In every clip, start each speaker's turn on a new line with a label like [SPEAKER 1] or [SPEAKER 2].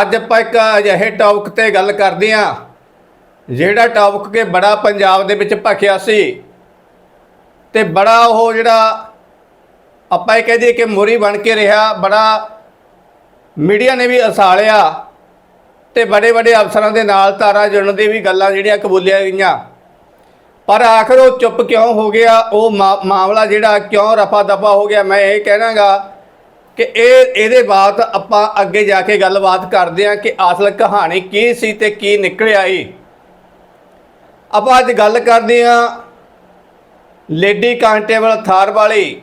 [SPEAKER 1] ਅੱਜ ਆਪਾਂ ਇੱਕ ਅਜਿਹੇ ਟੌਪਿਕ ਤੇ ਗੱਲ ਕਰਦੇ ਹਾਂ, ਜਿਹੜਾ ਟੌਪਿਕ ਕੇ ਬੜਾ ਪੰਜਾਬ ਦੇ ਵਿੱਚ ਭਖਿਆ ਸੀ ਤੇ ਬੜਾ ਉਹ ਜਿਹੜਾ ਆਪਾਂ ਇਹ ਕਹਿ ਦਈਏ ਕਿ ਮੋਰੀ ਬਣ ਕੇ ਰਿਹਾ, ਬੜਾ ਮੀਡੀਆ ਨੇ ਵੀ ਅਸਾਲਿਆ ਤੇ ਬੜੇ ਬੜੇ ਅਫਸਰਾਂ ਦੇ ਨਾਲ ਤਾਰਾ ਜੁੜਨ ਦੀ ਵੀ ਗੱਲਾਂ ਜਿਹੜੀਆਂ ਕਬੂਲੀਆਂ ਗਈਆਂ। ਪਰ ਆਖਰ ਉਹ ਚੁੱਪ ਕਿਉਂ ਹੋ ਗਿਆ, ਉਹ ਮਾ- ਮਾਮਲਾ ਜਿਹੜਾ ਕਿਉਂ ਰਫਾ ਦਫਾ ਹੋ ਗਿਆ, ਮੈਂ ਇਹ ਕਹਿਣਾਗਾ ਕਿ ਇਹ, ਇਹਦੇ ਬਾਅਦ ਆਪਾਂ ਅੱਗੇ ਜਾ ਕੇ ਗੱਲਬਾਤ ਕਰਦੇ ਹਾਂ ਕਿ ਅਸਲ ਕਹਾਣੀ ਕੀ ਸੀ ਤੇ ਕੀ ਨਿਕਲਿਆ ਏ ਆਪਾਂ ਅੱਜ ਗੱਲ ਕਰਦੇ ਹਾਂ ਲੇਡੀ ਕਾਂਸਟੇਬਲ ਥਾਰ ਵਾਲੀ,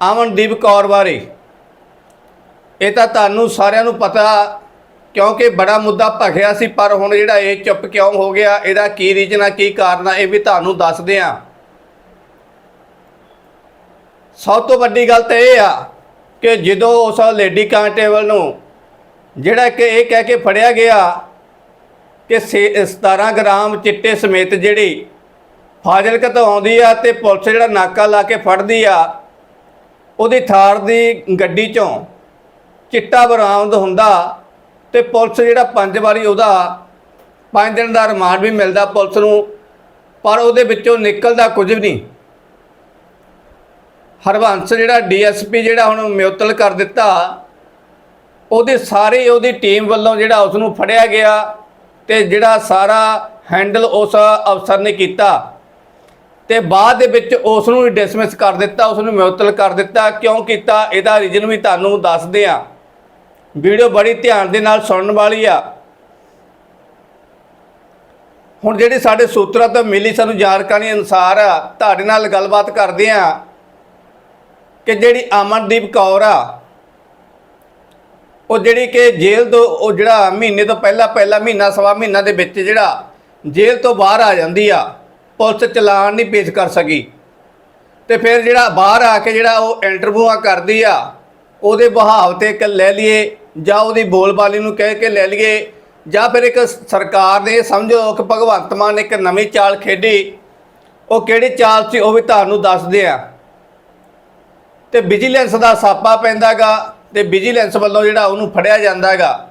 [SPEAKER 1] ਅਮਨਦੀਪ ਕੌਰ ਬਾਰੇ। ਇਹ ਤਾਂ ਤੁਹਾਨੂੰ ਸਾਰਿਆਂ ਨੂੰ ਪਤਾ, ਕਿਉਂਕਿ ਬੜਾ ਮੁੱਦਾ ਭਖਿਆ ਸੀ, ਪਰ ਹੁਣ ਜਿਹੜਾ ਇਹ ਚੁੱਪ ਕਿਉਂ ਹੋ ਗਿਆ, ਇਹਦਾ ਕੀ ਰੀਜਨ ਆ, ਕੀ ਕਾਰਨ ਆ, ਇਹ ਵੀ ਤੁਹਾਨੂੰ ਦੱਸਦੇ ਆ ਸਭ ਤੋਂ ਵੱਡੀ ਗੱਲ ਤਾਂ ਇਹ ਆ ਕਿ ਜਦੋਂ ਉਸ ਲੇਡੀ ਕਾਂਸਟੇਬਲ ਨੂੰ ਜਿਹੜਾ ਕਿ ਇਹ ਕਹਿ ਕੇ ਫੜਿਆ ਗਿਆ ਕਿ ਸੇ- 17 ਗ੍ਰਾਮ ਚਿੱਟੇ ਸਮੇਤ ਜਿਹੜੀ ਫਾਜ਼ਿਲਕਾ ਤੋਂ ਆਉਂਦੀ ਆ ਤੇ ਪੁਲਿਸ ਜਿਹੜਾ ਨਾਕਾ ਲਾ ਕੇ ਫੜਦੀ ਆ, ਉਹਦੀ ਥਾਰ ਦੀ ਗੱਡੀ ਚੋਂ ਚਿੱਟਾ ਬਰਾਮਦ ਹੁੰਦਾ ਤੇ ਪੁਲਿਸ ਜਿਹੜਾ ਪੰਜ ਵਾਰੀ ਉਹਦਾ ਪੰਜ ਦਿਨ ਦਾ ਰਿਮਾਂਡ ਵੀ ਮਿਲਦਾ ਪੁਲਿਸ ਨੂੰ, ਪਰ ਉਹਦੇ ਵਿੱਚੋਂ ਨਿਕਲਦਾ ਕੁਝ ਵੀ ਨਹੀਂ। ਹਰਵੰਸ ਜਿਹੜਾ ਡੀਐਸਪੀ ਜਿਹੜਾ ਹੁਣ ਮਿਉਤਲ ਕਰ ਦਿੱਤਾ, ਉਹਦੇ ਸਾਰੇ ਉਹਦੀ ਟੀਮ ਵੱਲੋਂ ਜਿਹੜਾ ਉਸ ਨੂੰ ਫੜਿਆ ਗਿਆ ਤੇ ਜਿਹੜਾ ਸਾਰਾ ਹੈਂਡਲ ਉਸ ਅਫਸਰ ਨੇ ਕੀਤਾ। ਤੇ ਬਾਅਦ ਦੇ ਵਿੱਚ ਉਸ ਨੂੰ ਵੀ ਡਿਸਮਿਸ ਕਰ ਦਿੱਤਾ ਉਸ ਨੂੰ ਮਿਉਤਲ ਕਰ ਦਿੱਤਾ। ਕਿਉਂ ਕੀਤਾ? ਇਹਦਾ ਰੀਜਨ ਵੀ ਤੁਹਾਨੂੰ ਦੱਸਦੇ ਆ ਵੀਡੀਓ ਬੜੀ ਧਿਆਨ ਦੇ ਨਾਲ ਸੁਣਨ ਵਾਲੀ ਆ। ਹੁਣ ਜਿਹੜੀ ਸਾਡੇ ਸੂਤਰਾਂ ਤੋਂ ਮਿਲੀ ਸਾਨੂੰ ਜਾਣਕਾਰੀ ਅਨੁਸਾਰ ਤੁਹਾਡੇ ਨਾਲ ਗੱਲਬਾਤ ਕਰਦੇ ਆ ਕਿ ਜਿਹੜੀ ਅਮਨਦੀਪ ਕੌਰ ਆ, ਉਹ ਜਿਹੜੀ ਕਿ ਜੇਲ੍ਹ ਤੋਂ, ਉਹ ਜਿਹੜਾ ਮਹੀਨੇ ਤੋਂ ਪਹਿਲਾਂ, ਪਹਿਲਾ ਮਹੀਨਾ, ਸਵਾ ਮਹੀਨਾ ਦੇ ਵਿੱਚ ਜਿਹੜਾ ਜੇਲ੍ਹ ਤੋਂ ਬਾਹਰ ਆ ਜਾਂਦੀ ਆ, ਪੁਲਿਸ ਚਲਾਨ ਨਹੀਂ ਪੇਸ਼ ਕਰ ਸਕੀ। ਤੇ ਫਿਰ ਜਿਹੜਾ ਬਾਹਰ ਆ ਕੇ ਜਿਹੜਾ ਉਹ ਇੰਟਰਵਿਊਆਂ ਕਰਦੀ ਆ, ਉਹਦੇ ਬਹਾਵ ਤੇ ਇੱਕ ਲੈ ਲਈਏ, ਜਾਂ ਉਹਦੀ ਬੋਲਬਾਲੀ ਨੂੰ ਕਹਿ ਕੇ ਲੈ ਲਈਏ, ਜਾਂ ਫਿਰ ਇੱਕ ਸਰਕਾਰ ਨੇ, ਸਮਝੋ ਕਿ ਭਗਵੰਤ ਮਾਨ ਨੇ ਇੱਕ ਨਵੀਂ ਚਾਲ ਖੇਡੀ, ਉਹ ਕਿਹੜੀ ਚਾਲ ਸੀ ਉਹ ਵੀ ਤੁਹਾਨੂੰ ਦੱਸਦੇ ਆ। ਤੇ ਵਿਜੀਲੈਂਸ ਦਾ ਸਾਪਾ ਪੈਂਦਾਗਾ ਤੇ ਵਿਜੀਲੈਂਸ ਵੱਲੋਂ ਜਿਹੜਾ ਉਹਨੂੰ ਫੜਿਆ ਜਾਂਦਾਗਾ।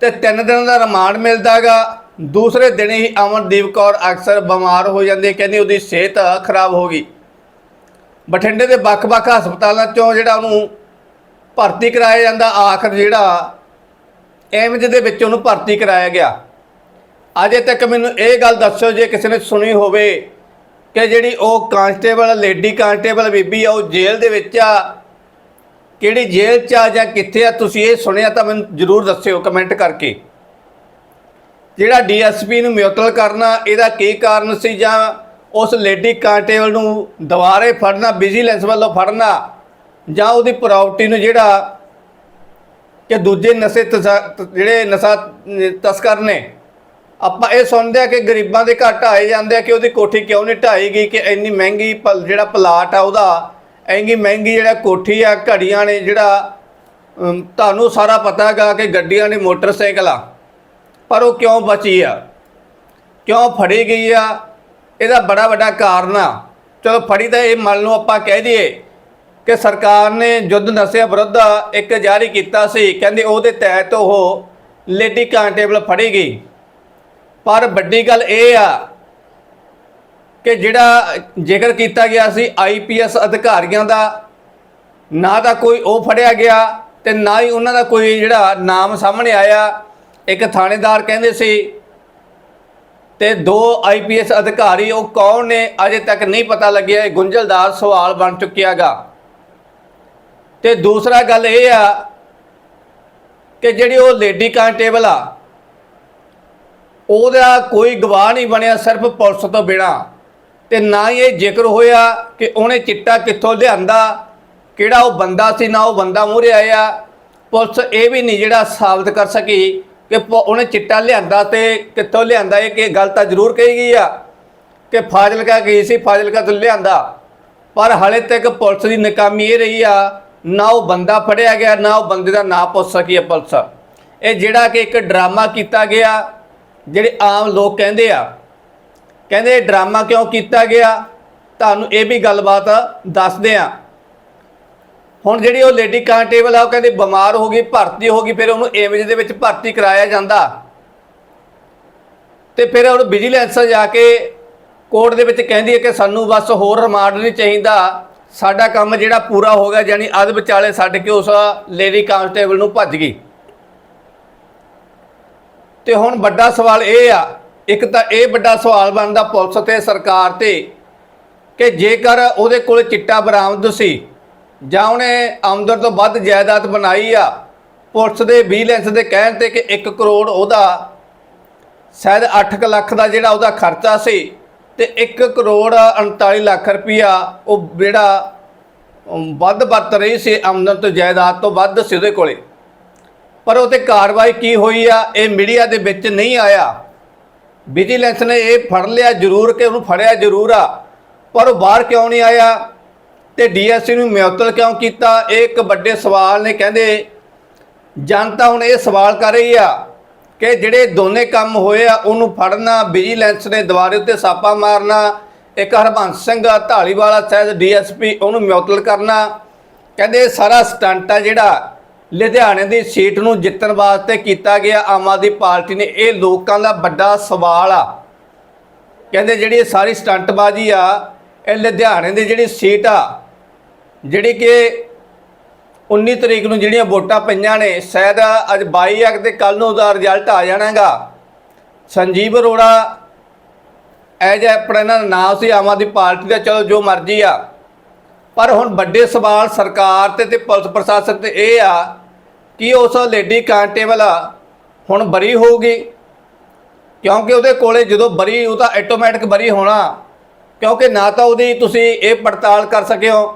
[SPEAKER 1] ਤੇ ਤਿੰਨ ਦਿਨ ਦਾ ਰਿਮਾਂਡ ਮਿਲਦਾਗਾ। ਦੂਸਰੇ ਦਿਨ ਹੀ ਅਮਨਦੀਪ ਕੌਰ ਅਕਸਰ ਬਿਮਾਰ ਹੋ ਜਾਂਦੀ, ਕਹਿੰਦੀ ਉਹਦੀ ਸਿਹਤ ਖਰਾਬ ਹੋ ਗਈ। ਬਠਿੰਡੇ ਦੇ ਵੱਖ-ਵੱਖ ਹਸਪਤਾਲਾਂ ਚੋਂ ਜਿਹੜਾ ਉਹਨੂੰ ਭਰਤੀ ਕਰਾਇਆ ਜਾਂਦਾ, ਆਖਰ ਜਿਹੜਾ ਐਮਜ ਦੇ ਵਿੱਚ ਉਹਨੂੰ ਭਰਤੀ ਕਰਾਇਆ ਗਿਆ। ਅਜੇ ਤੱਕ ਮੈਨੂੰ ਇਹ ਗੱਲ ਦੱਸੋ ਜੇ ਕਿਸੇ ਨੇ ਸੁਣੀ ਹੋਵੇ ਕਿ ਜਿਹੜੀ ਉਹ ਕਾਂਸਟੇਬਲ ਲੇਡੀ ਕਾਂਸਟੇਬਲ ਬੀਬੀ ਆ, ਉਹ ਜੇਲ੍ਹ ਦੇ ਵਿੱਚ ਆ। ਕਿਹੜੀ ਜੇਲ੍ਹ 'ਚ ਆ ਜਾਂ ਕਿੱਥੇ ਆ, ਤੁਸੀਂ ਇਹ ਸੁਣਿਆ ਤਾਂ ਮੈਨੂੰ ਜਰੂਰ ਦੱਸਿਓ ਕਮੈਂਟ ਕਰਕੇ। ਜਿਹੜਾ ਡੀਐਸਪੀ ਨੂੰ ਮਿਉਤਲ ਕਰਨਾ, ਇਹਦਾ ਕੀ ਕਾਰਨ ਸੀ ਜਾਂ ਉਸ ਲੇਡੀ ਕਾਂਸਟੇਬਲ ਨੂੰ ਦੁਬਾਰੇ ਫੜਨਾ ਵਿਜੀਲੈਂਸ ਵੱਲੋਂ ਫੜਨਾ, ਜਾਂ ਉਹਦੀ ਪ੍ਰਾਪਰਟੀ ਨੂੰ ਜਿਹੜਾ ਕਿ ਦੂਜੇ ਨਸ਼ੇ ਤਸਾ- ਤ- ਜਿਹੜੇ ਨਸ਼ਾ, ਤਸਕਰ ਨੇ ਆਪਾਂ ਇਹ ਸੁਣਦੇ ਆ ਕਿ ਗਰੀਬਾਂ ਦੇ ਘਰ ਢਾਏ ਜਾਂਦੇ ਆ ਕਿ ਉਹਦੀ ਕੋਠੀ ਕਿਉਂ ਨਹੀਂ ਢਾਈ ਗਈ ਕਿ ਇੰਨੀ ਮਹਿੰਗੀ ਪਲ- ਜਿਹੜਾ ਪਲਾਟ ਆ ਉਹਦਾ, ਇੰਨੀ ਮਹਿੰਗੀ ਜਿਹੜਾ ਕੋਠੀ ਆ, ਘੜੀਆਂ ਨੇ ਜਿਹੜਾ ਤੁਹਾਨੂੰ ਸਾਰਾ ਪਤਾ ਹੈਗਾ ਕਿ ਗੱਡੀਆਂ ਨੇ ਮੋਟਰਸਾਈਕਲ। ਆ ਪਰ ਉਹ ਕਿਉਂ ਬਚੀ ਆ? ਕਿਉਂ ਫੜੀ ਗਈ ਆ? ਇਹਦਾ ਬੜਾ ਵੱਡਾ ਕਾਰਨ ਆ। ਚਲੋ ਫੜੀ ਤਾਂ ਇਹ ਮੰਨ ਲਓ ਆਪਾਂ ਕਹਿ ਦਈਏ ਕਿ ਸਰਕਾਰ ਨੇ ਯੁੱਧ ਨਸ਼ਿਆਂ ਵਿਰੁੱਧ ਇੱਕ ਜਾਰੀ ਕੀਤਾ ਸੀ। ਕਹਿੰਦੇ ਉਹਦੇ ਤਹਿਤ ਉਹ ਲੇਡੀ ਕਾਂਟੇਬਲ ਫੜੀ ਗਈ। ਪਰ ਵੱਡੀ ਗੱਲ ਇਹ ਆ ਕਿ ਜਿਹੜਾ ਜ਼ਿਕਰ ਕੀਤਾ ਗਿਆ ਸੀ ਆਈਪੀਐਸ ਅਧਿਕਾਰੀਆਂ ਦਾ, ਨਾ ਤਾਂ ਕੋਈ ਉਹ ਫੜਿਆ ਗਿਆ ਤੇ ਨਾ ਹੀ ਉਹਨਾਂ ਦਾ ਕੋਈ ਜਿਹੜਾ ਨਾਮ ਸਾਹਮਣੇ ਆਇਆ। ਇੱਕ ਥਾਣੇਦਾਰ ਕਹਿੰਦੇ ਸੀ ਤੇ ਦੋ ਆਈਪੀਐਸ ਅਧਿਕਾਰੀ, ਉਹ ਕੌਣ ਨੇ, ਅਜੇ ਤੱਕ ਨਹੀਂ ਪਤਾ ਲੱਗਿਆ। ਇਹ ਗੁੰਝਲਦਾਰ ਸਵਾਲ ਬਣ ਚੁੱਕਿਆਗਾ। ਤੇ ਦੂਸਰਾ ਗੱਲ ਇਹ ਆ ਕਿ ਜਿਹੜੀ ਉਹ ਲੇਡੀ ਕਾਂਸਟੇਬਲ ਆ ਉਹਦਾ ਕੋਈ ਗਵਾਹ ਨਹੀਂ ਬਣਿਆ ਸਿਰਫ ਪੁਲਿਸ ਤੋਂ ਬਿਨਾ। ਤੇ ਨਾ ਹੀ ਇਹ ਜ਼ਿਕਰ ਹੋਇਆ ਕਿ ਉਹਨੇ ਚਿੱਟਾ ਕਿੱਥੋਂ ਲਿਆਂਦਾ, ਕਿਹੜਾ ਉਹ ਬੰਦਾ ਸੀ, ਨਾ ਉਹ ਬੰਦਾ ਮੂਹਰੇ ਆਇਆ। ਪੁਲਿਸ ਇਹ ਵੀ ਨਹੀਂ ਜਿਹੜਾ ਸਾਬਤ ਕਰ ਸਕੀ ਕਿ ਪ- ਉਹਨੇ ਚਿੱਟਾ ਲਿਆਂਦਾ ਤੇ ਕਿੱਥੋਂ ਲਿਆਂਦਾ, ਇਹ ਕਿ ਗੱਲ ਤਾਂ ਜ਼ਰੂਰ ਕਹੀ ਗਈ ਆ ਕਿ ਫਾਜ਼ਿਲਕਾ ਗਈ ਸੀ, ਫਾਜ਼ਿਲਕਾ ਤੋਂ ਲਿਆਂਦਾ। ਪਰ ਹਾਲੇ ਤੱਕ ਪੁਲਿਸ ਦੀ ਨਕਾਮੀ ਇਹ ਰਹੀ ਆ, ਨਾ ਉਹ ਬੰਦਾ ਫੜਿਆ ਗਿਆ, ਨਾ ਉਹ ਬੰਦੇ ਦਾ ਨਾਂ ਪੁੱਛ ਸਕੀ ਹੈ ਪੁਲਿਸ। ਇਹ ਜਿਹੜਾ ਕਿ ਇੱਕ ਡਰਾਮਾ ਕੀਤਾ ਗਿਆ ਜਿਹੜੇ ਆਮ ਲੋਕ ਕਹਿੰਦੇ ਆ, ਕਹਿੰਦੇ ਡਰਾਮਾ ਕਿਉਂ ਕੀਤਾ ਗਿਆ? ਤੁਹਾਨੂੰ ਇਹ ਵੀ ਗੱਲਬਾਤ ਦੱਸਦੇ ਆ। ਹੁਣ ਜਿਹੜੀ ਉਹ ਲੇਡੀ ਕਾਂਸਟੇਬਲ ਆ, ਉਹ ਕਹਿੰਦੇ ਬਿਮਾਰ ਹੋ ਗਈ, ਭਰਤੀ ਹੋ ਗਈ, ਫਿਰ ਉਹਨੂੰ ਏਮਜ ਦੇ ਵਿੱਚ ਭਰਤੀ ਕਰਾਇਆ ਜਾਂਦਾ। ਤੇ ਫਿਰ ਉਹਨੂੰ ਵਿਜੀਲੈਂਸ ਜਾ ਕੇ ਕੋਰਟ ਦੇ ਵਿੱਚ ਕਹਿੰਦੀ ਹੈ ਕਿ ਸਾਨੂੰ ਬਸ ਹੋਰ ਰਿਮਾਂਡ ਨਹੀਂ ਚਾਹੀਦਾ। ਸਾਡਾ ਕੰਮ ਜਿਹੜਾ ਪੂਰਾ ਹੋ ਗਿਆ ਯਾਨੀ ਅੱਧ ਵਿਚਾਲੇ ਛੱਡ ਕੇ ਉਸ ਲੇਡੀ ਕਾਂਸਟੇਬਲ ਨੂੰ ਭੱਜ ਗਈ। ਤੇ ਹੁਣ ਵੱਡਾ ਸਵਾਲ ਇਹ ਆ, ਇੱਕ ਤਾਂ ਇਹ ਵੱਡਾ ਸਵਾਲ ਬਣਦਾ ਪੁਲਿਸ ਤੇ, ਸਰਕਾਰ ਤੇ, ਕਿ ਜੇਕਰ ਉਹਦੇ ਕੋਲ ਚਿੱਟਾ ਬਰਾਮਦ ਸੀ, ਜਾਂ ਉਹਨੇ ਆਮਦਨ ਤੋਂ ਵੱਧ ਜਾਇਦਾਦ ਬਣਾਈ ਆ, ਪੁਲਿਸ ਦੇ ਵਿਜੀਲੈਂਸ ਦੇ ਕਹਿਣ ਤੇ ਕਿ 1 ਕਰੋੜ ਉਹਦਾ, ਸ਼ਾਇਦ 8 ਲੱਖ ਦਾ ਜਿਹੜਾ ਉਹਦਾ ਖਰਚਾ ਸੀ, ਤੇ 1 ਕਰੋੜ 39 ਲੱਖ ਰੁਪਈਆ ਉਹ ਜਿਹੜਾ ਵੱਧ ਵਰਤ ਰਹੀ ਸੀ ਆਮਦਨ ਤੋਂ ਜਾਇਦਾਦ ਤੋਂ ਵੱਧ ਸੀ ਉਹਦੇ ਕੋਲੇ। ਪਰ ਉਹ ਤੇ ਕਾਰਵਾਈ ਕੀ ਹੋਈ ਆ? ਇਹ ਮੀਡੀਆ ਦੇ ਵਿੱਚ ਨਹੀਂ ਆਇਆ। ਵਿਜੀਲੈਂਸ ਨੇ ਇਹ ਫੜ ਲਿਆ ਜ਼ਰੂਰ ਕਿ ਉਹਨੂੰ ਫੜਿਆ ਜ਼ਰੂਰ ਆ। ਪਰ ਉਹ ਬਾਹਰ ਕਿਉਂ ਨਹੀਂ ਆਇਆ? ਤੇ ਡੀਐਸਸੀ ਨੂੰ ਮਿਅਤਲ ਕਿਉਂ ਕੀਤਾ? ਇਹ ਇੱਕ ਵੱਡੇ ਸਵਾਲ ਨੇ, ਕਹਿੰਦੇ। ਜਨਤਾ ਹੁਣ ਇਹ ਸਵਾਲ ਕਰ ਰਹੀ ਆ ਕਿ ਜਿਹੜੇ ਦੋਨੇ ਕੰਮ ਹੋਏ ਆ, ਉਹਨੂੰ ਫੜਨਾ ਵਿਜੀਲੈਂਸ ਨੇ ਦੁਬਾਰੇ ਉੱਤੇ ਛਾਪਾ ਮਾਰਨਾ, ਇੱਕ ਹਰਬੰਸ ਸਿੰਘ ਢਾਲੀਵਾਲਾ ਸ਼ਾਇਦ ਡੀਐਸਪੀ, ਉਹਨੂੰ ਮਿਅਤਲ ਕਰਨਾ। ਕਹਿੰਦੇ ਇਹ ਸਾਰਾ ਸਟੰਟ ਆ ਜਿਹੜਾ ਲੁਧਿਆਣੇ ਦੀ ਸੀਟ ਨੂੰ ਜਿੱਤਣ ਵਾਸਤੇ ਕੀਤਾ ਗਿਆ ਆਮ ਆਦਮੀ ਪਾਰਟੀ ਨੇ ਇਹ ਲੋਕਾਂ ਦਾ ਵੱਡਾ ਸਵਾਲ ਆ। ਕਹਿੰਦੇ ਜਿਹੜੀ ਸਾਰੀ ਸਟੰਟਬਾਜ਼ੀ ਆ, ਇਹ ਲੁਧਿਆਣੇ ਦੀ ਜਿਹੜੀ ਸੀਟ ਆ, ਜਿਹੜੀ ਕਿ 19 ਤਰੀਕ ਨੂੰ ਜਿਹੜੀਆਂ ਵੋਟਾਂ ਪਈਆਂ ਨੇ, ਸ਼ਾਇਦ ਅੱਜ 22 ਅਗ ਤੇ ਕੱਲ ਨੂੰ ਉਹਦਾ ਰਿਜ਼ਲਟ ਆ ਜਾਣਾਗਾ। ਸੰਜੀਵ ਅਰੋੜਾ ਐਜ ਆਪਣਾ ਇਹਨਾਂ ਦਾ ਨਾਮ ਸੀ, ਆਮ ਆਦਮੀ ਪਾਰਟੀ ਦਾ, ਚਲੋ ਜੋ ਮਰਜ਼ੀ ਆ। ਪਰ ਹੁਣ ਵੱਡੇ ਸਵਾਲ ਸਰਕਾਰ ਤੇ ਤੇ ਪੁਲਿਸ ਪ੍ਰਸ਼ਾਸਨ ਤੇ ਇਹ ਆ ਕਿ ਉਸ ਲੇਡੀ ਕਾਂਟੇਬਲ ਹੁਣ ਬਰੀ ਹੋਊਗੀ? ਕਿਉਂਕਿ ਉਹਦੇ ਕੋਲੇ ਜਦੋਂ ਬਰੀ, ਉਹ ਤਾਂ ਆਟੋਮੈਟਿਕ ਬਰੀ ਹੋਣਾ। ਕਿਉਂਕਿ ਨਾ ਤਾਂ ਉਹਦੀ ਤੁਸੀਂ ਇਹ ਪੜਤਾਲ ਕਰ ਸਕਿਓ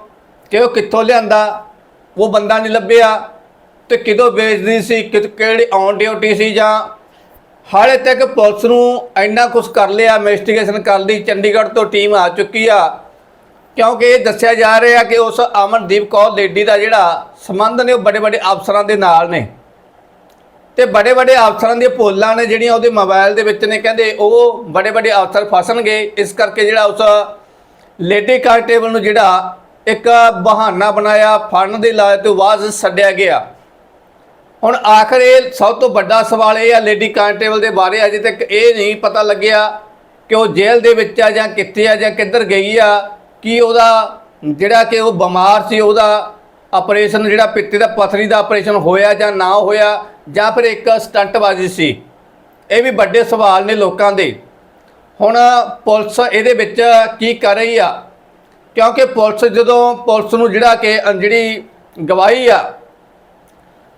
[SPEAKER 1] ਕਿ ਉਹ ਕਿੱਥੋਂ ਲਿਆਂਦਾ, ਉਹ ਬੰਦਾ ਨਹੀਂ ਲੱਭਿਆ ਤੇ ਕਿਦੋਂ ਵੇਚਦੀ ਸੀ ਕਿਹੜੀ ਔਨ ਡਿਊਟੀ ਸੀ ਜਾਂ ਹਾਲੇ ਤੱਕ ਪੁਲਿਸ ਨੂੰ ਇੰਨਾ ਕੁਝ ਕਰ ਲਿਆ ਇਨਵੈਸਟੀਗੇਸ਼ਨ ਕਰ ਲਈ, ਚੰਡੀਗੜ੍ਹ ਤੋਂ ਟੀਮ ਆ ਚੁੱਕੀ ਆ। ਕਿਉਂਕਿ ਇਹ ਦੱਸਿਆ ਜਾ ਰਿਹਾ ਕਿ ਉਸ ਅਮਨਦੀਪ ਕੌਰ ਲੇਡੀ ਦਾ ਜਿਹੜਾ ਸੰਬੰਧ ਨੇ ਉਹ ਬੜੇ ਵੱਡੇ ਅਫਸਰਾਂ ਦੇ ਨਾਲ ਨੇ। ਤੇ ਬੜੇ ਵੱਡੇ ਅਫਸਰਾਂ ਦੀਆਂ ਪੋਲਾਂ ਨੇ ਜਿਹੜੀਆਂ ਉਹਦੇ ਮੋਬਾਈਲ ਦੇ ਵਿੱਚ ਨੇ, ਕਹਿੰਦੇ ਉਹ ਬੜੇ ਵੱਡੇ ਅਫਸਰ ਫਸਣਗੇ। ਇਸ ਕਰਕੇ ਜਿਹੜਾ ਉਸ ਲੇਡੀ ਕਾਂਸਟੇਬਲ ਨੂੰ ਜਿਹੜਾ ਇੱਕ ਬਹਾਨਾ ਬਣਾਇਆ, ਫੜਨ ਦੇ ਲਾਇ ਤੋਂ ਬਾਅਦ ਛੱਡਿਆ ਗਿਆ। ਹੁਣ ਆਖਰ ਇਹ ਸਭ ਤੋਂ ਵੱਡਾ ਸਵਾਲ ਇਹ ਆ ਲੇਡੀ ਕਾਂਸਟੇਬਲ ਦੇ ਬਾਰੇ, ਅਜੇ ਤੱਕ ਇਹ ਨਹੀਂ ਪਤਾ ਲੱਗਿਆ ਕਿ ਉਹ ਜੇਲ੍ਹ ਦੇ ਵਿੱਚ ਆ ਜਾਂ ਕਿੱਥੇ ਆ ਜਾਂ ਕਿੱਧਰ ਗਈ ਆ। ਕੀ ਉਹਦਾ ਜਿਹੜਾ ਕਿ ਉਹ ਬਿਮਾਰ ਸੀ, ਉਹਦਾ ਆਪਰੇਸ਼ਨ ਜਿਹੜਾ ਪਿੱਤੇ ਦਾ ਪਥਰੀ ਦਾ ਆਪਰੇਸ਼ਨ ਹੋਇਆ ਜਾਂ ਨਾ ਹੋਇਆ ਜਾਂ ਫਿਰ ਇੱਕ ਸਟੰਟਬਾਜ਼ੀ ਸੀ। ਇਹ ਵੀ ਵੱਡੇ ਸਵਾਲ ਨੇ ਲੋਕਾਂ ਦੇ। ਹੁਣ ਪੁਲਿਸ ਇਹਦੇ ਵਿੱਚ ਕੀ ਕਰ ਰਹੀ ਆ? ਕਿਉਂਕਿ ਪੁਲਿਸ ਜਦੋਂ ਪੁਲਿਸ ਨੂੰ ਜਿਹੜਾ ਕਿ ਜਿਹੜੀ ਗਵਾਹੀ ਆ,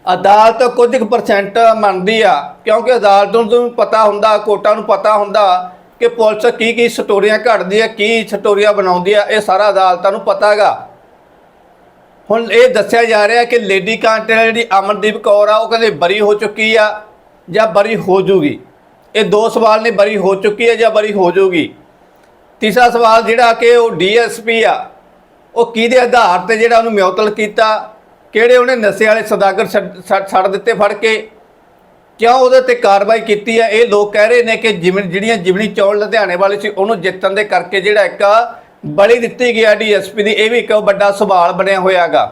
[SPEAKER 1] ਅਦਾਲਤ ਕੁਝ ਕੁ ਪਰਸੈਂਟ ਮੰਨਦੀ ਆ। ਕਿਉਂਕਿ ਅਦਾਲਤ ਨੂੰ ਪਤਾ ਹੁੰਦਾ, ਕੋਰਟਾਂ ਨੂੰ ਪਤਾ ਹੁੰਦਾ ਕਿ ਪੁਲਿਸ ਕੀ ਕੀ ਸਟੋਰੀਆਂ ਘੜਦੀ ਹੈ, ਕੀ ਸਟੋਰੀਆਂ ਬਣਾਉਂਦੀ ਆ ਇਹ ਸਾਰਾ ਅਦਾਲਤਾਂ ਨੂੰ ਪਤਾ ਹੈਗਾ। ਹੁਣ ਇਹ ਦੱਸਿਆ ਜਾ ਰਿਹਾ ਕਿ ਲੇਡੀ ਕਾਂਟੇਬਲ ਜਿਹੜੀ ਅਮਨਦੀਪ ਕੌਰ ਆ, ਉਹ ਕਹਿੰਦੇ ਬਰੀ ਹੋ ਚੁੱਕੀ ਆ ਜਾਂ ਬਰੀ ਹੋ ਜੂਗੀ। ਇਹ ਦੋ ਸਵਾਲ ਨੇ, ਬਰੀ ਹੋ ਚੁੱਕੀ ਹੈ ਜਾਂ ਬਰੀ ਹੋ ਜੂਗੀ। ਤੀਸਰਾ ਸਵਾਲ ਜਿਹੜਾ ਕਿ ਉਹ ਡੀਐਸਪੀ ਆ, ਉਹ ਕਿਹਦੇ ਆਧਾਰ ਤੇ ਜਿਹੜਾ ਉਹਨੂੰ ਮਿਉਤਲ ਕੀਤਾ, ਕਿਹੜੇ ਉਹਨੇ ਨਸ਼ੇ ਵਾਲੇ ਸੌਦਾਗਰ ਛੱਡ- ਛੱਡ ਛੱਡ ਦਿੱਤੇ ਫੜ ਕੇ ਕਿਉਂ ਉਹਦੇ ਤੇ ਕਾਰਵਾਈ ਕੀਤੀ ਹੈ? ਇਹ ਲੋਕ ਕਹਿ ਰਹੇ ਨੇ ਕਿ ਜਿਵੇਂ ਜਿਹੜੀਆਂ ਜਿਮਣੀ ਚੌਲ ਲੁਧਿਆਣੇ ਵਾਲੀ ਸੀ, ਉਹਨੂੰ ਜਿੱਤਣ ਦੇ ਕਰਕੇ ਜਿਹੜਾ ਇੱਕ ਬਲੀ ਦਿੱਤੀ ਗਿਆ ਡੀਐਸਪੀ ਦੀ, ਇਹ ਵੀ ਇੱਕ ਵੱਡਾ ਸਵਾਲ ਬਣਿਆ ਹੋਇਆਗਾ।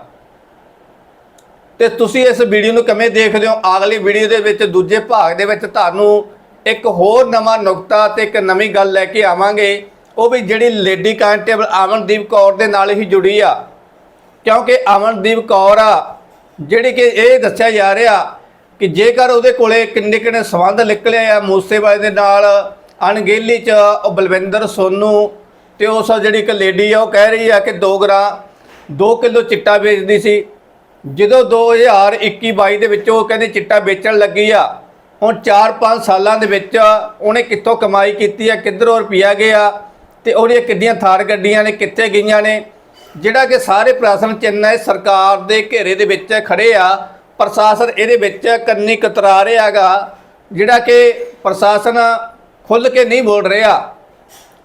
[SPEAKER 1] ਤੇ ਤੁਸੀਂ ਇਸ ਵੀਡੀਓ ਨੂੰ ਕਿਵੇਂ ਦੇਖਦੇ ਹੋ? ਅਗਲੀ ਵੀਡੀਓ ਦੇ ਵਿੱਚ ਦੂਜੇ ਭਾਗ ਦੇ ਵਿੱਚ ਤੁਹਾਨੂੰ ਇੱਕ ਹੋਰ ਨਵਾਂ ਨੁਕਤਾ ਤੇ ਇੱਕ ਨਵੀਂ ਗੱਲ ਲੈ ਕੇ ਆਵਾਂਗੇ। ਉਹ ਵੀ ਜਿਹੜੀ ਲੇਡੀ ਕਾਂਸਟੇਬਲ ਅਮਨਦੀਪ ਕੌਰ ਦੇ ਨਾਲ ਹੀ ਜੁੜੀ ਆ। ਕਿਉਂਕਿ ਅਮਨਦੀਪ ਕੌਰ ਆ, ਜਿਹੜੀ ਕਿ ਇਹ ਦੱਸਿਆ ਜਾ ਰਿਹਾ ਕਿ ਜੇਕਰ ਉਹਦੇ ਕੋਲੇ ਕਿੰਨੇ ਕਿੰਨੇ ਸੰਬੰਧ ਨਿਕਲੇ ਆ ਮੂਸੇਵਾਲੇ ਦੇ ਨਾਲ, ਅਣਗਹਿਲੀ ਚ ਉਹ ਬਲਵਿੰਦਰ ਸੋਨੂ ਤੇ ਉਸ ਜਿਹੜੀ ਇੱਕ ਲੇਡੀ ਆ, ਉਹ ਕਹਿ ਰਹੀ ਆ ਕਿ 2 ਗ੍ਰਾਮ 2 ਕਿਲੋ ਚਿੱਟਾ ਵੇਚਦੀ ਸੀ। ਜਦੋਂ 2021-22 ਦੇ ਵਿੱਚ ਉਹ ਕਹਿੰਦੇ ਚਿੱਟਾ ਵੇਚਣ ਲੱਗੀ ਆ, ਹੁਣ 4-5 ਸਾਲਾਂ ਦੇ ਵਿੱਚ ਉਹਨੇ ਕਿੱਥੋਂ ਕਮਾਈ ਕੀਤੀ ਆ, ਕਿੱਧਰੋਂ ਰੁਪਿਆ ਗਿਆ ਤੇ ਉਹਦੀਆਂ ਕਿੱਡੀਆਂ ਥਾਰ ਗੱਡੀਆਂ ਨੇ, ਕਿੱਥੇ ਗਈਆਂ ਨੇ, ਜਿਹੜਾ ਕਿ ਸਾਰੇ ਪ੍ਰਸ਼ਾਸਨ ਚਿੰਨ੍ਹ ਇਸ ਸਰਕਾਰ ਦੇ ਘੇਰੇ ਦੇ ਵਿੱਚ ਖੜੇ ਆ। ਪ੍ਰਸ਼ਾਸਨ ਇਹਦੇ ਵਿੱਚ ਕੰਨੀ ਕਤਰਾ ਰਿਹਾ ਹੈਗਾ, ਜਿਹੜਾ ਕਿ ਪ੍ਰਸ਼ਾਸਨ ਖੁੱਲ ਕੇ ਨਹੀਂ ਬੋਲ ਰਿਹਾ।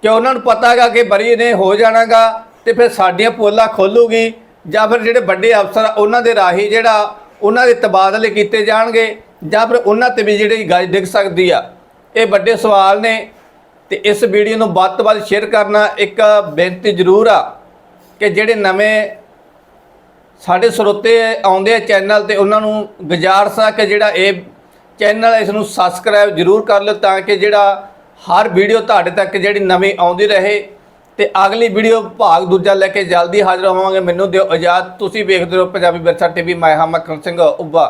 [SPEAKER 1] ਕਿ ਉਹਨਾਂ ਨੂੰ ਪਤਾ ਹੈਗਾ ਕਿ ਬਰੀ ਨੇ ਹੋ ਜਾਣਾਗਾ ਤੇ ਫਿਰ ਸਾਡੀਆਂ ਪੋਲਾਂ ਖੋਲੂਗੀ ਜਾਂ ਫਿਰ ਜਿਹੜੇ ਵੱਡੇ ਅਫਸਰ ਉਹਨਾਂ ਦੇ ਰਾਹੀ ਜਿਹੜਾ ਉਹਨਾਂ ਦੇ ਤਬਾਦਲੇ ਕੀਤੇ ਜਾਣਗੇ ਜਾਂ ਫਿਰ ਉਹਨਾਂ ਤੇ ਵੀ ਜਿਹੜੀ ਗੱਲ ਡਿੱਗ ਸਕਦੀ ਆ। ਇਹ ਵੱਡੇ ਸਵਾਲ ਨੇ ਤੇ ਇਸ ਵੀਡੀਓ ਨੂੰ ਵੱਧ ਤੋਂ ਵੱਧ ਸ਼ੇਅਰ ਕਰਨਾ ਇੱਕ ਬੇਨਤੀ ਜ਼ਰੂਰ ਆ ਕਿ ਜਿਹੜੇ ਨਵੇਂ ਸਾਡੇ ਸਰੋਤੇ ਆਉਂਦੇ ਆ ਚੈਨਲ ਤੇ ਉਹਨਾਂ ਨੂੰ ਗੁਜ਼ਾਰਸ਼ ਆ ਕਿ ਜਿਹੜਾ ਇਹ ਚੈਨਲ ਇਸ ਨੂੰ ਸਬਸਕ੍ਰਾਈਬ ਜ਼ਰੂਰ ਕਰ ਲਿਓ ਤਾਂ ਕਿ ਜਿਹੜਾ ਹਰ ਵੀਡੀਓ ਤੁਹਾਡੇ ਤੱਕ ਜਿਹੜੀ ਨਵੀਂ ਆਉਂਦੀ ਰਹੇ ਤੇ ਅਗਲੀ ਵੀਡੀਓ ਭਾਗ ਦੂਜਾ ਲੈ ਕੇ ਜਲਦੀ ਹਾਜ਼ਰ ਹੋਵਾਂਗੇ। ਮੈਨੂੰ ਦਿਓ ਇਜਾਜ਼ਤ। ਤੁਸੀਂ ਵੇਖਦੇ ਰਹੋ ਪੰਜਾਬੀ ਵਿਰਸਾ ਟੀਵੀ। ਮੈਂ ਹਾਂ ਮੱਖਣ ਸਿੰਘ ਉੱਬਾ